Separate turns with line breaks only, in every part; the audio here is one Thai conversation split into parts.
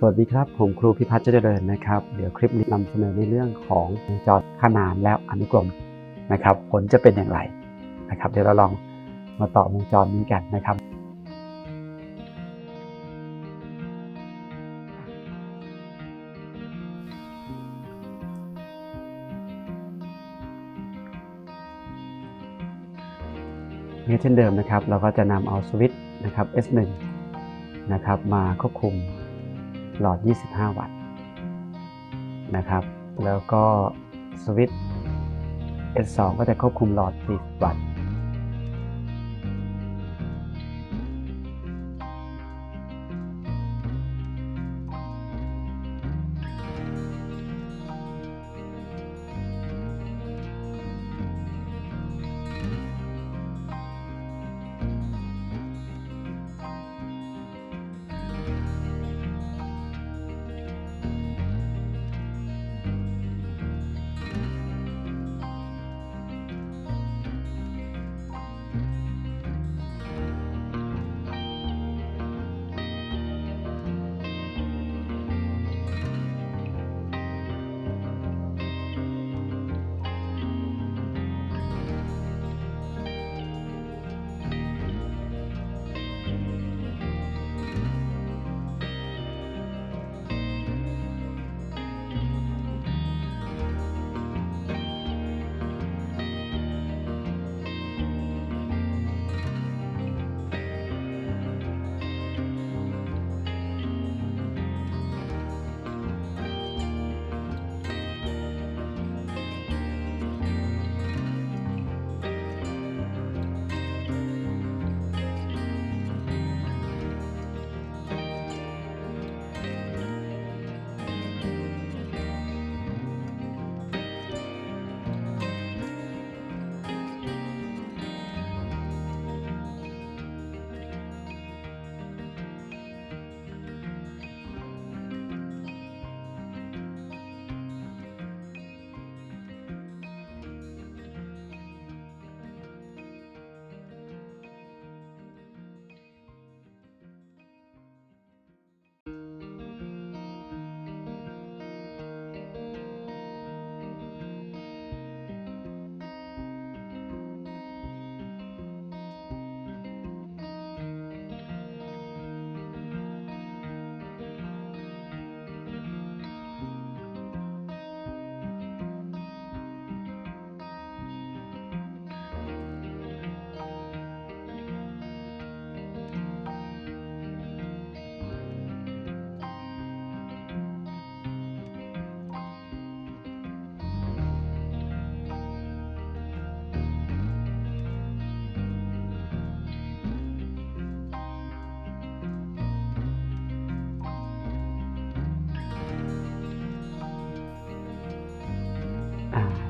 สวัสดีครับ ผมครูพิพัฒน์เจริญนะครับ เดี๋ยวคลิปนี้นำเสนอในเรื่องของวงจรขนานแล้วอนุกรมนะครับ ผลจะเป็นอย่างไรนะครับ เดี๋ยวเราลองมาต่อวงจรนี้กันนะครับนี่เช่นเดิมนะครับ เราก็จะนำเอาสวิตช์นะครับ S1 นะครับมาควบคุม หลอด 25 วัตต์นะครับ แล้วก็สวิตช์ S2 ก็จะควบคุมหลอด 40 วัตต์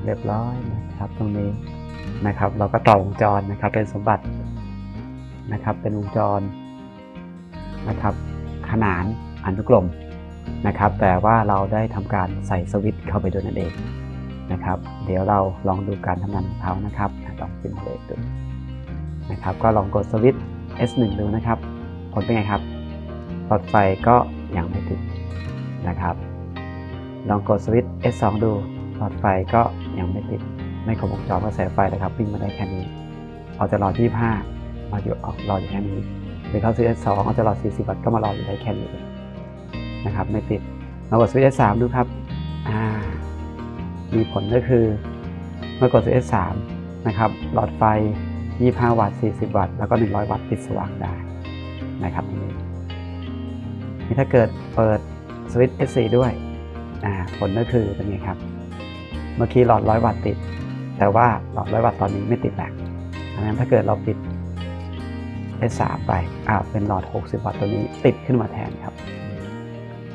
เรียบร้อยนะครับตรงนี้นะครับ เราก็ต่อวงจรนะครับเป็นสมบัตินะครับ เป็นวงจรนะครับ ขนานอนุกรมนะครับ แต่ว่าเราได้ทำการใส่สวิตช์เข้าไปด้วยนั่นเองนะครับ เดี๋ยวเราลองดูการทำงานของเขานะครับลองซิมเลตดูนะครับ ก็ลองกดสวิตช์ S1 ดูนะครับ ผลเป็นไงครับหลอดไฟก็ยังไม่ติดนะครับ ลองกดสวิตช์ S2 ดูหลอดไฟก็ ยังไม่ติดไม่ครบวงจรกระแสไฟนะครับวิ่งมาได้แค่นี้ออกจากหลอด25มาอยู่ออกรออยู่แค่นี้หรือเข้าสวิตช์ S2 ออกจากหลอ40 วัตต์ก็มารออยู่ได้แค่นี้นะครับไม่ติดมากดสวิตช์ S3 ดูครับอ่ามีผลก็คือเมื่อกดสวิตช์ S3 นะครับหลอดไฟ 25 วัตต์ 40 วัตต์แล้วก็ 100 วัตต์ติดสว่างได้นะครับตรงนี้นี่ถ้าเกิดเปิดสวิตช์ S4 ด้วยอ่าผลก็คือเป็นไงครับ เมื่อกี้หลอดร้อยวัตต์ติด แต่ว่าหลอดร้อยวัตต์ตอนนี้ไม่ติดแล้วดังนั้นถ้าเกิดเราปิด S3 ไปอ่าเป็นหลอด 60 วัตต์ตัวนี้ติดขึ้นมาแทนครับ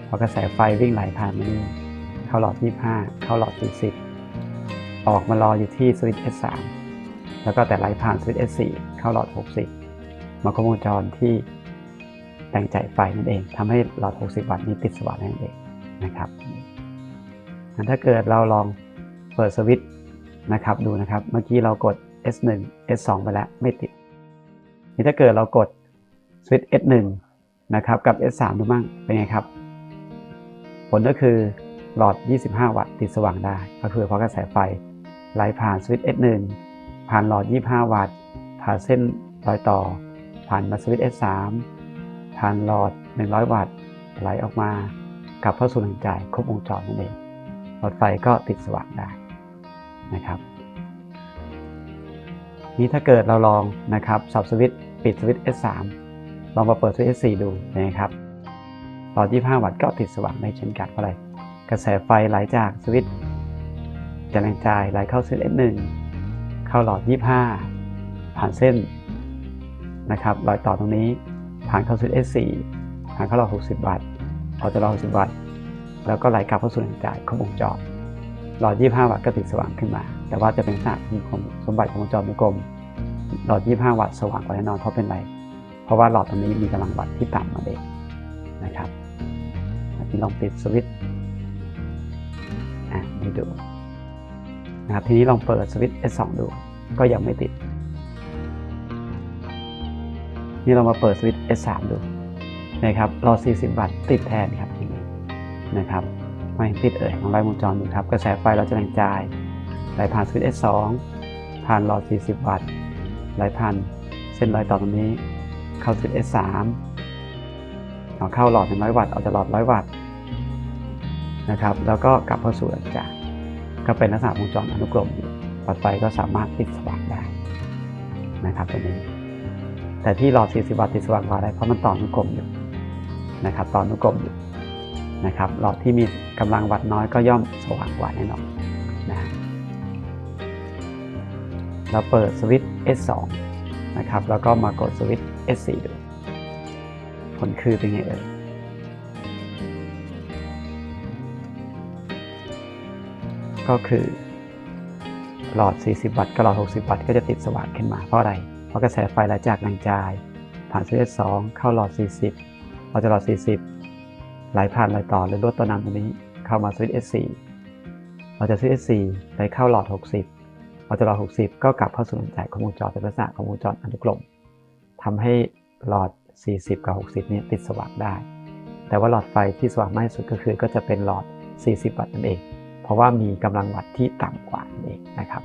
พราะกระแสไฟวิ่งไหลผ่านมานี่เข้าหลอด 25 เข้าหลอด 40 ออกมารออยู่ที่สวิตช์ S3 แล้วก็แต่ไหลผ่านสวิตช์ S4 เข้าหลอด 60 มาครบวงจรที่แบ่งจ่ายไฟนั่นเองทำให้หลอด 60 วัตต์นี้ติดสว่างนั่นเองนะครับงั้นถ้าเกิดเราลอง เปิดสวิตช์นะครับดูนะครับเมื่อกี้เรากด S1 S2 ไปแล้วไม่ติดนี่ถ้าเกิดเรากดสวิตช์ S1 นะครับกับ S3 ดูบ้างเป็นไงครับ ผลก็คือหลอด 25 วัตต์ติดสว่างได้ ก็คือเพราะกระแสไฟไหลผ่านสวิตช์ S1 ผ่านหลอด 25 วัตต์ ผ่านเส้นรอยต่อ ผ่านมาสวิตช์ S3 ผ่านหลอด 100 วัตต์ไหลออกมากลับเข้าสู่แหล่งจ่ายครบวงจรนั่นเองหลอดไฟก็ติดสว่างได้ นะครับ นี้ถ้าเกิดเราลองนะครับสับสวิตปิดสวิตช์ S3 ลองมาเปิดสวิตช์ S4 ดูนะครับหลอด25 วัตต์ก็ติดสว่างได้เช่นกันเพราะอะไร กระแสไฟไหลจากสวิตช์จากแรงจ่ายไหลเข้าสวิต S1 เข้าหลอด 25 ผ่านเส้นนะครับรอยต่อตรงนี้ผ่านเข้าสวิตช์ S4 ผ่านเข้าหลอด 60 วัตต์ออกจากหลอด 60 วัตต์ แล้วก็ไหลกลับเข้าสู่แรงจ่ายครบวงจร หลอด 25 วัตต์ก็ติดสว่างขึ้นมา แต่ว่าจะเป็นลักษณะของสมบัติของวงจรวงกลม หลอด 25 วัตต์สว่างกว่าแน่นอนเพราะเป็นไร เพราะว่าหลอดตรงนี้มีกำลังวัตต์ที่ต่ำมาเด็กนะครับที่ลองปิดสวิตช์อะดูนะครับทีนี้ลองเปิดสวิตช์ S2 ดู ก็ยังไม่ติด นี่เรามาเปิดสวิตช์ S3 ดูนะครับหลอด40 วัตต์ติดแทนครับทีนี้นะครับ ไม่ติดเอ่ยลองไล่วงจรดูครับ กระแสไฟเราจะแรงจ่ายไหลผ่านสวิตช์ S2 ผ่านหลอด 40 วัตต์ไหลผ่านเส้นรอยต่อตรงนี้ เข้าสวิตช์ S3 เอาเข้าหลอด100 วัตต์ออกจากหลอด 100 วัตต์นะครับแล้วก็กลับเข้าสู่แรงจ่ายก็เป็นลักษณะวงจรอนุกรมอยู่หลอดไฟก็สามารถติดสว่างได้นะครับตัวนี้ แต่ที่หลอด 40 วัตต์ติดสว่างกว่าได้เพราะมันต่ออนุกรมอยู่นะครับต่ออนุกรมอยู่ นะครับหลอดที่มีกำลังวัตต์น้อยก็ย่อมสว่างกว่าแน่นอนนะฮะเราเปิดสวิตช์ S2 นะครับแล้วก็มากดสวิตช์ S4 ดูผลคือเป็นไงเอ่ยก็คือหลอด 40 วัตต์กับหลอด 60 วัตต์ก็จะติดสว่างขึ้นมา เพราะอะไร เพราะกระแสไฟไหลจากแรงจ่าย ผ่านสวิตช์ S2 เข้าหลอด 40 พอจะหลอด 40 หลายผ่านรอยต่อหรือลวดตัวนำตรงนี้เข้ามาสวิตช์ S4 เราจะสวิตช์ S4 ไหลเข้าหลอด 60พอจะหลอด 60 ก็กลับเข้าสู่แรงจ่ายของวงจรเป็นลักษณะของวงจรอนุกรมทำให้หลอด 40 กับ 60เนี่ยติดสว่างได้ แต่ว่าหลอดไฟที่สว่างมากที่สุดก็คือก็จะเป็นหลอด 40 วัตต์นั่นเอง เพราะว่ามีกำลังวัตต์ที่ต่ำกว่านั่นเองนะครับ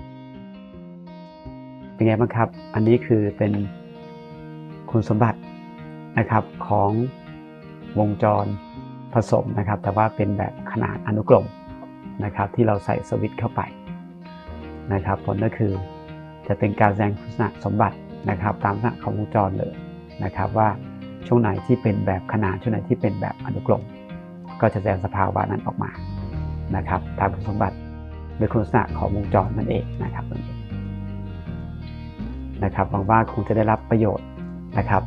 เป็นไงบ้างครับ อันนี้คือเป็นคุณสมบัตินะครับของวงจร ผสมนะครับ แต่ว่าเป็นแบบขนาดอนุกรมนะครับ ที่เราใส่สวิตช์เข้าไปนะครับ ผลก็คือจะเป็นการแสดงคุณสมบัตินะครับ ตามลักษณะของวงจรเลยนะครับ ว่าช่วงไหนที่เป็นแบบขนาดช่วงไหนที่เป็นแบบอนุกรมก็จะแสดงสภาวะนั้นออกมานะครับ ตามคุณสมบัติหรือคุณลักษณะของวงจรนั่นเองนะครับตรงนี้นะครับหวังว่าคงจะได้รับประโยชน์นะครับ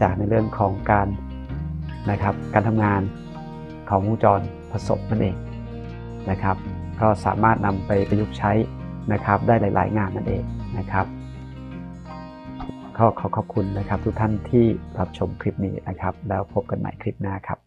จากในเรื่องของการ นะครับ การทำงานของวงจรผสมนั่นเองนะครับ ก็สามารถนำไปประยุกต์ใช้นะครับได้หลาย ๆ งานนั่นเองนะครับก็ขอขอบคุณนะครับทุกท่านที่รับชมคลิปนี้นะครับ แล้วพบกันใหม่คลิปหน้าครับ